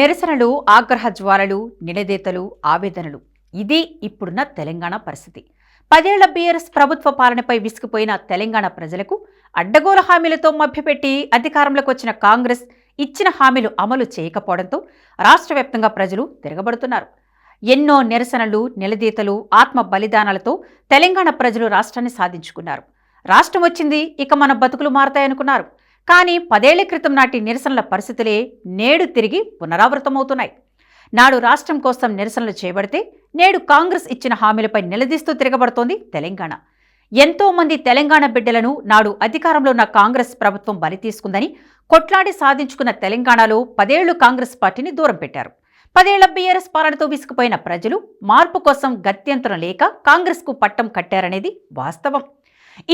నిరసనలు ఆగ్రహ జ్వాలలు నిలదీతలు ఆవేదనలు. ఇది ఇప్పుడున్న తెలంగాణ పరిస్థితి. పదేళ్ళ బీఆర్ఎస్ ప్రభుత్వ పాలనపై విసిగిపోయిన తెలంగాణ ప్రజలకు అడ్డగోల హామీలతో మభ్యపెట్టి అధికారంలోకి వచ్చిన కాంగ్రెస్ ఇచ్చిన హామీలు అమలు చేయకపోవడంతో రాష్ట్ర వ్యాప్తంగా ప్రజలు తిరగబడుతున్నారు. ఎన్నో నిరసనలు నిలదీతలు ఆత్మ బలిదానాలతో తెలంగాణ ప్రజలు రాష్ట్రాన్ని సాధించుకున్నారు. రాష్ట్రం వచ్చింది ఇక మన బతుకులు మారతాయనుకున్నారు. కానీ పదేళ్ళ క్రితం నాటి నిరసనల పరిస్థితులే నేడు తిరిగి పునరావృతమవుతున్నాయి. నాడు రాష్ట్రం కోసం నిరసనలు చేపడితే నేడు కాంగ్రెస్ ఇచ్చిన హామీలపై నిలదీస్తూ తిరగబడుతోంది తెలంగాణ. ఎంతోమంది తెలంగాణ బిడ్డలను నాడు అధికారంలో ఉన్న కాంగ్రెస్ ప్రభుత్వం బలి తీసుకుందని కొట్లాడి సాధించుకున్న తెలంగాణలో పదేళ్ళు కాంగ్రెస్ పార్టీని దూరం పెట్టారు. పదేళ్ళ బీఆర్ఎస్ పాలనతో విసుకుపోయిన ప్రజలు మార్పు కోసం గత్యంతరం లేక కాంగ్రెస్కు పట్టం కట్టారనేది వాస్తవం.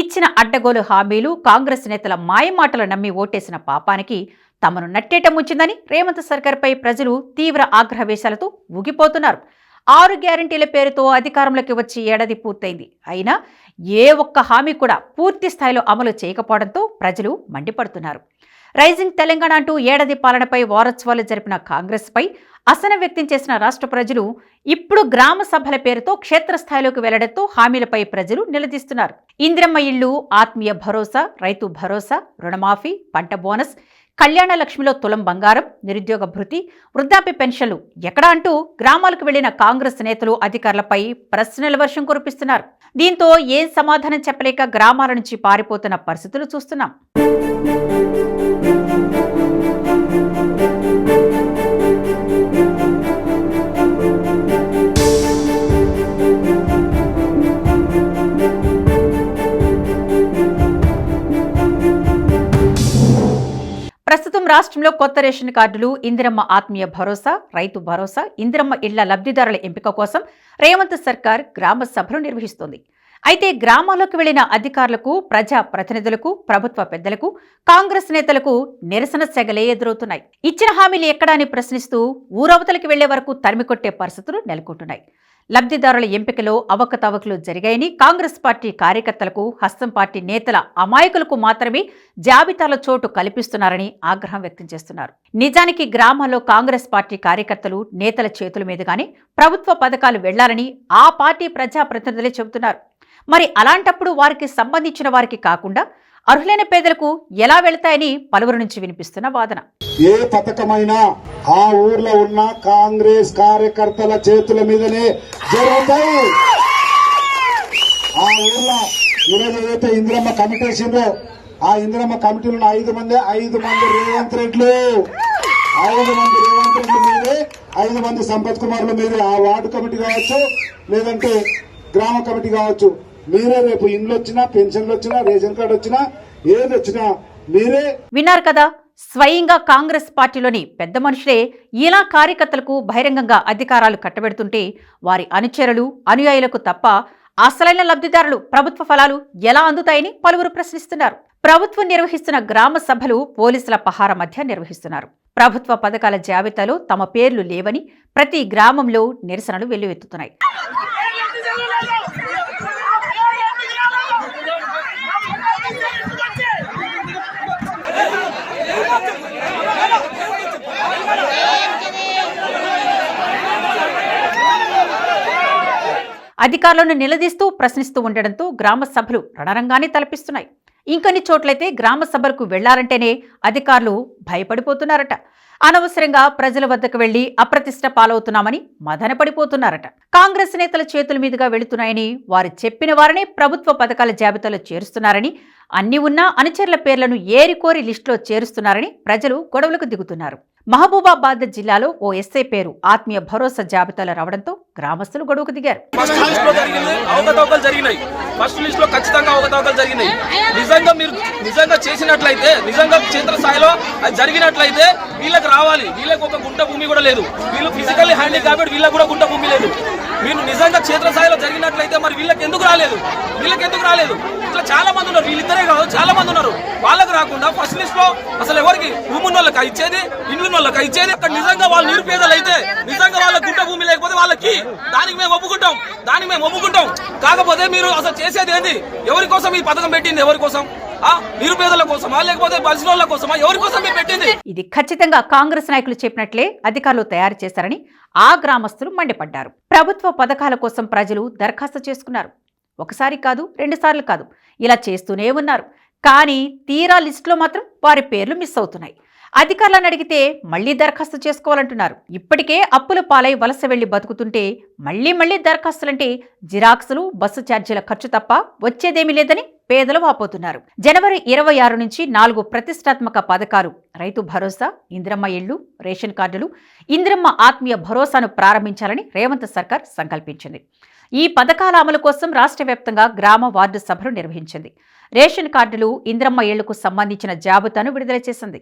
ఇచ్చిన అడ్డగోలు హామీలు కాంగ్రెస్ నేతల మాయమాటలు నమ్మి ఓటేసిన పాపానికి తమను నట్టేట ముంచిందని రేవంత్ సర్కార్పై ప్రజలు తీవ్ర ఆగ్రహవేశాలతో ఊగిపోతున్నారు. ఆరు గ్యారంటీల పేరుతో అధికారంలోకి వచ్చి ఏడాది పూర్తయింది. అయినా ఏ ఒక్క హామీ కూడా పూర్తి స్థాయిలో అమలు చేయకపోవడంతో ప్రజలు మండిపడుతున్నారు. రైజింగ్ తెలంగాణ అంటూ ఏడాది పాలనపై వారోత్సవాలు జరిపిన కాంగ్రెస్పై అసన వ్యక్తం చేసిన రాష్ట్ర ప్రజలు ఇప్పుడు గ్రామ సభల పేరుతో క్షేత్రస్థాయిలోకి వెళ్ళడంతో హామీలపై ప్రజలు నిలదీస్తున్నారు. ఇందిరమ్మ ఇళ్ళు ఆత్మీయ భరోసా రైతు భరోసా రుణమాఫీ పంట బోనస్ కళ్యాణ లక్ష్మిలో తులం బంగారం నిరుద్యోగ భృతి వృద్ధాప్య పెన్షన్లు ఎక్కడా అంటూ గ్రామాలకు వెళ్ళిన కాంగ్రెస్ నేతలు అధికారులపై ప్రశ్నల వర్షం కురిపిస్తున్నారు. దీంతో ఏం సమాధానం చెప్పలేక గ్రామాల నుంచి పారిపోతున్న పరిస్థితులు చూస్తున్నాం. రాష్ట్రంలో కొత్త రేషన్ కార్డులు ఇందిరమ్మ ఆత్మీయ భరోసా రైతు భరోసా ఇందిరమ్మ ఇళ్ళ లబ్ధిదారుల ఎంపిక కోసం రేవంత్ సర్కార్ గ్రామ సభలు నిర్వహిస్తోంది. అయితే గ్రామాల్లోకి వెళ్ళిన అధికారులకు ప్రజా ప్రతినిధులకు ప్రభుత్వ పెద్దలకు కాంగ్రెస్ నేతలకు నిరసన సెగలే ఎదురవుతున్నాయి. ఇచ్చిన హామీలు ఎక్కడా అని ప్రశ్నిస్తూ ఊరవతలకి వెళ్ళే వరకు తరిమికొట్టే పరిస్థితులు నెలకొంటున్నాయి. లబ్ధిదారుల ఎంపికలో అవకతవకలు జరిగాయని కాంగ్రెస్ పార్టీ కార్యకర్తలకు హస్తం పార్టీ నేతల అమాయకులకు మాత్రమే జాబితాలో చోటు కల్పిస్తున్నారని ఆగ్రహం వ్యక్తం చేస్తున్నారు. నిజానికి గ్రామాల్లో కాంగ్రెస్ పార్టీ కార్యకర్తలు నేతల చేతుల మీదుగానే ప్రభుత్వ పథకాలు వెళ్ళాలని ఆ పార్టీ ప్రజాప్రతినిధులే చెబుతున్నారు. మరి అలాంటప్పుడు వారికి సంబంధించిన వారికి కాకుండా అర్హులైన పేదలకు ఎలా వెళతాయని పలువురు నుంచి వినిపిస్తున్న వాదన. ఏ పథకమైనా ఆ ఊర్లో ఉన్న కాంగ్రెస్ కార్యకర్తల చేతుల మీదనే జరుగుతాయి. ఆ ఊర్లో ఈరోజు ఏదైతే ఇందిరమ్మ కమిటీ వేసిండ్రో ఆ ఇందిరమ్మ కమిటీలో ఉన్న ఐదు మంది ఐదు మంది రేవంత్ రెడ్లు. ఐదు మంది రేవంత్ రెడ్లు మీదే ఐదు మంది సంపత్ కుమార్ల మీదే ఆ వార్డు కమిటీ కావచ్చు లేదంటే గ్రామ కమిటీ కావచ్చు. మీరే రేపు ఇండ్లు వచ్చినా పెన్షన్లు వచ్చినా రేషన్ కార్డు వచ్చినా ఏది వచ్చినా మీరే విన్నారు కదా స్వయంగా కాంగ్రెస్ పార్టీలోని పెద్ద మనుషులే ఇలా కార్యకర్తలకు బహిరంగంగా అధికారాలు కట్టబెడుతుంటే వారి అనుచరులు అనుయాయులకు తప్ప అసలైన లబ్ధిదారులు ప్రభుత్వ ఫలాలు ఎలా అందుతాయని పలువురు ప్రశ్నిస్తున్నారు. ప్రభుత్వం నిర్వహిస్తున్న గ్రామ సభలు పోలీసుల పహార మధ్య నిర్వహిస్తున్నారు. ప్రభుత్వ పథకాల జాబితాలో తమ పేర్లు లేవని ప్రతి గ్రామంలో నిరసనలు వెల్లువెత్తుతున్నాయి. అధికారులను నిలదీస్తూ ప్రశ్నిస్తూ ఉండడంతో గ్రామ సభలు రణరంగాన్ని తలపిస్తున్నాయి. ఇంకొన్ని చోట్లయితే గ్రామ సభలకు వెళ్ళారంటేనే అధికారులు భయపడిపోతున్నారట. అనవసరంగా ప్రజల వద్దకు వెళ్ళి అప్రతిష్ట పాలవుతున్నామని మదనపడిపోతున్నారట. కాంగ్రెస్ నేతల చేతుల మీదుగా వెళుతున్నాయని వారు చెప్పిన వారనే ప్రభుత్వ పథకాల జాబితాలో చేరుస్తున్నారని అన్ని ఉన్నా అనుచరుల పేర్లను ఏరికోరి లిస్టులో చేరుస్తున్నారని ప్రజలు గొడవలకు దిగుతున్నారు. మహబూబాబాద్ జిల్లాలో ఓ ఎస్ఐ పేరు ఆత్మీయ భరోసా జాబితాలో రావడంతో గ్రామస్తులు గొడవకు దిగారు. ఫస్ట్ లిస్ట్లో అవకతవకలు జరిగినాయి. ఫస్ట్ లిస్ట్లో ఖచ్చితంగా అవకతవకలు జరిగినాయి. నిజంగా మీరు నిజంగా చేసినట్లయితే నిజంగా క్షేత్ర స్థాయిలో అది జరిగినట్లయితే వీళ్ళకి రావాలి. వీళ్ళకి ఒక గుంట భూమి కూడా లేదు. వీళ్ళు ఫిజికల్లీ హ్యాండిక్యాప్డ్ వీళ్ళకి కూడా గుంట భూమి లేదు. మీరు నిజంగా క్షేత్ర స్థాయిలో జరిగినట్లయితే మరి వీళ్ళకి ఎందుకు రాలేదు? వీళ్ళకి ఎందుకు రాలేదు? ఇట్లా చాలా మంది ఉన్నారు. వీళ్ళిద్దరే కాదు చాలా మంది ఉన్నారు. వాళ్ళకి రాకుండా ఫస్ట్ లిస్ట్లో అసలు ఎవరికి? భూమి ఉన్న వాళ్ళకి ఇచ్చేది ఇండ్లు వాళ్ళకి ఇచ్చేది అక్కడ నిజంగా వాళ్ళు నిరుపేదలు అయితే నిజంగా వాళ్ళ గుంట భూమి లేకపోతే వాళ్ళకి దానికి మేము ఒప్పుకుంటాం దానికి మేము ఒప్పుకుంటాం. కాకపోతే మీరు అసలు చేసేది ఏంది? ఎవరి కోసం ఈ పథకం పెట్టింది? ఎవరి కోసం? నిరుపేదల కోసమా? లేకపోతే బలిసిన కోసమా? ఎవరి కోసం పెట్టింది? ఇది ఖచ్చితంగా కాంగ్రెస్ నాయకులు చెప్పినట్లే అధికారులు తయారు చేశారని ఆ గ్రామస్తులు మండిపడ్డారు. ప్రభుత్వ పథకాల కోసం ప్రజలు దరఖాస్తు చేసుకున్నారు. ఒకసారి కాదు రెండుసార్లు కాదు. ఇలా చేస్తూనే ఉన్నారు. కానీ తీరా లిస్టులో మాత్రం వారి పేర్లు మిస్ అవుతున్నాయి. అధికారులను అడిగితే మళ్ళీ దరఖాస్తు చేసుకోవాలంటున్నారు. ఇప్పటికే అప్పుల పాలై వలస వెళ్ళి బతుకుతుంటే మళ్ళీ మళ్ళీ దరఖాస్తులంటే జిరాక్సులు బస్సు ఛార్జీల ఖర్చు తప్ప వచ్చేదేమీ లేదని పేదలు వాపోతున్నారు. జనవరి ఇరవై ఆరు నుంచి నాలుగు ప్రతిష్టాత్మక పథకాలు. రైతు భరోసా ఇందిరమ్మ ఇళ్ళు రేషన్ కార్డులు. ఇందిరమ్మ ఆత్మీయ భరోసాను ప్రారంభించాలని రేవంత్ సర్కార్ సంకల్పించింది. ఈ పథకాల అమలు కోసం రాష్ట్ర వ్యాప్తంగా గ్రామ వార్డు సభలు నిర్వహించింది. రేషన్ కార్డులు ఇందిరమ్మ ఇళ్ళకు సంబంధించిన జాబితాను విడుదల చేసింది.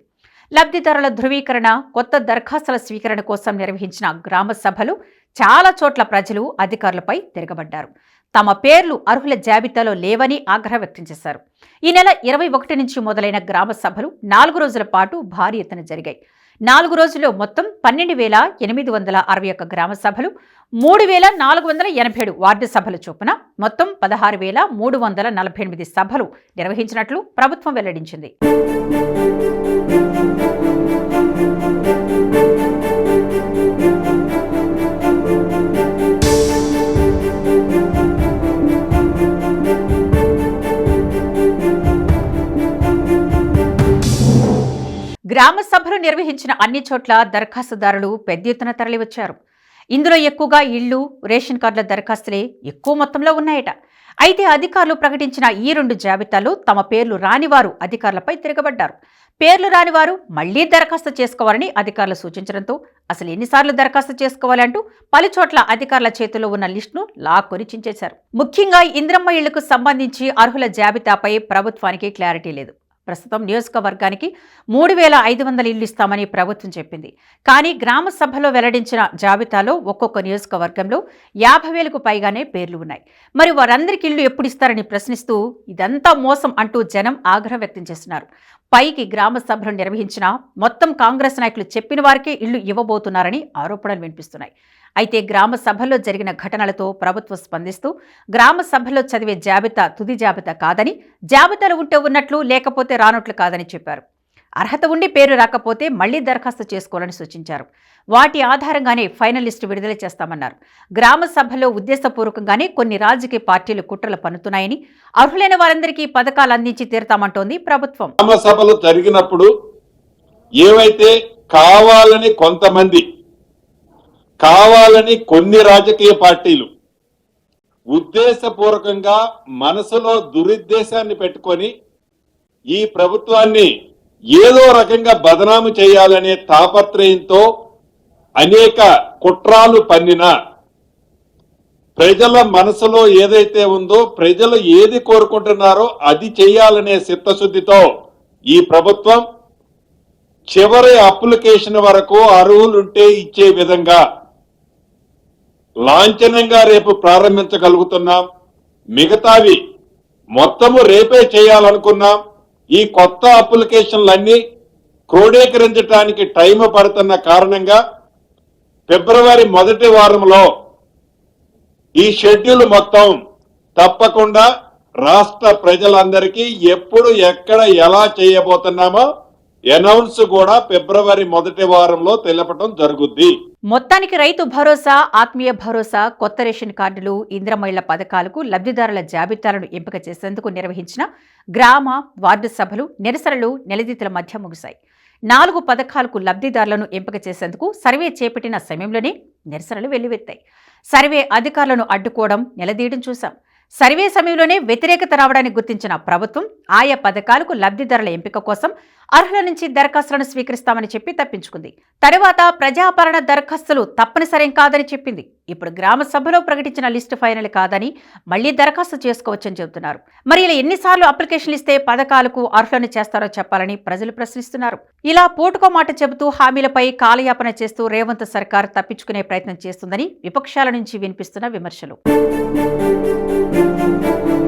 లబ్ధిదారుల ధృవీకరణ కొత్త దరఖాస్తుల స్వీకరణ కోసం నిర్వహించిన గ్రామ సభలు చాలా చోట్ల ప్రజలు అధికారులపై తిరగబడ్డారు. తమ పేర్లు అర్హుల జాబితాలో లేవని ఆగ్రహం వ్యక్తం చేశారు. ఈ నెల ఇరవై ఒకటి నుంచి మొదలైన గ్రామ సభలు నాలుగు రోజుల పాటు భారీ ఎత్తున జరిగాయి. నాలుగు రోజుల్లో మొత్తం పన్నెండు వేల ఎనిమిది వందల అరవై ఒక్క గ్రామ సభలు మూడు వేల నాలుగు వందల ఎనభై ఏడు వార్డు సభలు చొప్పున మొత్తం పదహారు వేల మూడు వందల నలభై ఎనిమిది సభలు నిర్వహించినట్లు ప్రభుత్వం వెల్లడించింది. గ్రామ సభలు నిర్వహించిన అన్ని చోట్ల దరఖాస్తుదారులు పెద్ద ఎత్తున తరలివచ్చారు. ఇందులో ఎక్కువగా ఇళ్ళు రేషన్ కార్డుల దరఖాస్తులే ఎక్కువ మొత్తంలో ఉన్నాయట. అయితే అధికారులు ప్రకటించిన ఈ రెండు జాబితాలో తమ పేర్లు రానివారు అధికారులపై తిరగబడ్డారు. పేర్లు రానివారు మళ్ళీ దరఖాస్తు చేసుకోవాలని అధికారులు సూచించడంతో అసలు ఎన్నిసార్లు దరఖాస్తు చేసుకోవాలంటూ పలుచోట్ల పలు చోట్ల అధికారుల చేతిలో ఉన్న లిస్టును లాక్కొని చించేశారు. ముఖ్యంగా ఇంద్రమ్మ ఇళ్ళకు సంబంధించి అర్హుల జాబితాపై ప్రభుత్వానికి క్లారిటీ లేదు. ప్రస్తుతం నియోజకవర్గానికి మూడు వేల ఐదు వందల ఇళ్ళు ఇస్తామని ప్రభుత్వం చెప్పింది. కానీ గ్రామ సభలో వెల్లడించిన జాబితాలో ఒక్కొక్క నియోజకవర్గంలో యాభై వేలకు పైగానే పేర్లు ఉన్నాయి. మరి వారందరికీ ఇళ్ళు ఎప్పుడు ఇస్తారని ప్రశ్నిస్తూ ఇదంతా మోసం అంటూ జనం ఆగ్రహం వ్యక్తం చేస్తున్నారు. పైకి గ్రామ సభలు నిర్వహించిన మొత్తం కాంగ్రెస్ నాయకులు చెప్పిన వారికే ఇళ్ళు ఇవ్వబోతున్నారని ఆరోపణలు వినిపిస్తున్నాయి. అయితే గ్రామ సభల్లో జరిగిన ఘటనలతో ప్రభుత్వం స్పందిస్తూ గ్రామ సభల్లో చదివే జాబితా తుది జాబితా కాదని జాబితాలు ఉంటే ఉన్నట్లు లేకపోతే రానట్లు కాదని చెప్పారు. అర్హత ఉండి పేరు రాకపోతే మళ్ళీ దరఖాస్తు చేసుకోవాలని సూచించారు. వాటి ఆధారంగానే ఫైనల్ లిస్టు విడుదల చేస్తామన్నారు. గ్రామ సభలో ఉద్దేశపూర్వకంగానే కొన్ని రాజకీయ పార్టీలు కుట్రలు పన్నుతున్నాయని అర్హులైన వారందరికీ పథకాలు అందించి తీరుతామంటోంది ప్రభుత్వం. గ్రామ సభలు జరిగినప్పుడు ఏవైతే కావాలని కొంతమంది కావాలని కొన్ని రాజకీయ పార్టీలు ఉద్దేశపూర్వకంగా మనసులో దురుద్దేశాన్ని పెట్టుకొని ఈ ప్రభుత్వాన్ని ఏదో రకంగా బదనాము చేయాలనే తాపత్రయంతో అనేక కుట్రాలు పన్నిన ప్రజల మనసులో ఏదైతే ఉందో ప్రజలు ఏది కోరుకుంటున్నారో అది చేయాలనే చిత్తశుద్ధితో ఈ ప్రభుత్వం చివరి అప్లికేషన్ వరకు అర్హులుంటే ఇచ్చే విధంగా లాంఛనంగా రేపు ప్రారంభించగలుగుతున్నాం. మిగతావి మొత్తము రేపే చేయాలనుకున్నాం. ఈ కొత్త అప్లికేషన్లన్నీ క్రోడీకరించడానికి టైం పడుతున్న కారణంగా ఫిబ్రవరి మొదటి వారంలో ఈ షెడ్యూల్ మొత్తం తప్పకుండా రాష్ట్ర ప్రజలందరికీ ఎప్పుడు ఎక్కడ ఎలా చేయబోతున్నామో అనౌన్స్ కూడా ఫిబ్రవరి మొదటి వారంలో తెలపడం జరుగుద్ది. మొత్తానికి రైతు భరోసా ఆత్మీయ భరోసా కొత్త రేషన్ కార్డులు ఇంద్రమహిళ పథకాలకు లబ్ధిదారుల జాబితాలను ఎంపిక చేసేందుకు నిర్వహించిన గ్రామ వార్డు సభలు నిరసనలు నిలదీతల మధ్య ముగిశాయి. నాలుగు పథకాలకు లబ్ధిదారులను ఎంపిక చేసేందుకు సర్వే చేపట్టిన సమయంలోనే నిరసనలు వెల్లువెత్తాయి. సర్వే అధికారులను అడ్డుకోవడం నిలదీయడం చూశాం. సర్వే సమయంలోనే వ్యతిరేకత రావడాన్ని గుర్తించిన ప్రభుత్వం ఆయా పథకాలకు లబ్ధిదారుల ఎంపిక కోసం అర్హుల నుంచి దరఖాస్తులను స్వీకరిస్తామని చెప్పి తప్పించుకుంది. తరువాత ప్రజాపరణ దరఖాస్తులు తప్పనిసరేం కాదని చెప్పింది. ఇప్పుడు గ్రామ సభలో ప్రకటించిన లిస్టు ఫైనల్ కాదని మళ్ళీ దరఖాస్తు చేసుకోవచ్చని చెబుతున్నారు. మరి ఇలా ఎన్నిసార్లు అప్లికేషన్లు ఇస్తే పథకాలకు అర్హులను చేస్తారో చెప్పాలని ప్రజలు ప్రశ్నిస్తున్నారు. ఇలా పూటకో మాట చెబుతూ హామీలపై కాలయాపన చేస్తూ రేవంత్ సర్కార్ తప్పించుకునే ప్రయత్నం చేస్తుందని విపక్షాల నుంచి వినిపిస్తున్న విమర్శలు.